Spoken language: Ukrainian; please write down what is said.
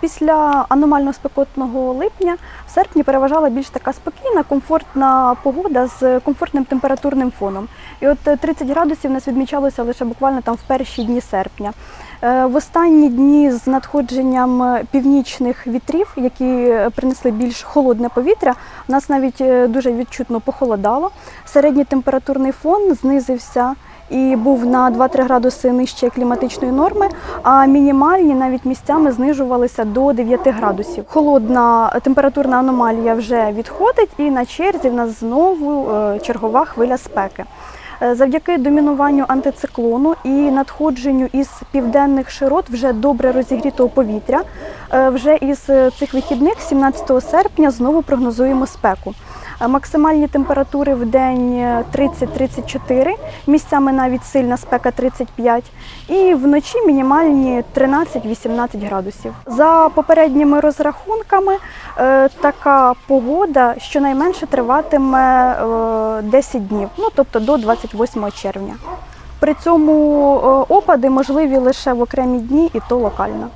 Після аномально спекотного липня в серпні переважала більш така спокійна, комфортна погода з комфортним температурним фоном. І от е, 30 градусів нас відмічалося лише буквально там в перші дні серпня. Е, В останні дні з надходженням е, північних вітрів, які е, принесли більш холодне повітря, у нас навіть е, дуже відчутно похолодало. Середній температурний фон знизився і був на 2-3 градуси нижче кліматичної норми, а мінімальні навіть місцями знижувалися до 9 градусів. Холодна температурна аномалія вже відходить, і на черзі в нас знову е, чергова хвиля спеки. Е, Завдяки домінуванню антициклону і надходженню із південних широт вже добре розігрітого повітря. е, Вже із цих вихідних, 17 серпня, знову прогнозуємо спеку. Е, Максимальні температури в день е, 30-34, місцями навіть сильна спека 35, і вночі мінімальні 13-18 градусів. За попередніми розрахунками, е, така погода щонайменше триватиме е, 10 днів, ну тобто до 28 червня. При цьому е, опади можливі лише в окремі дні і то локально.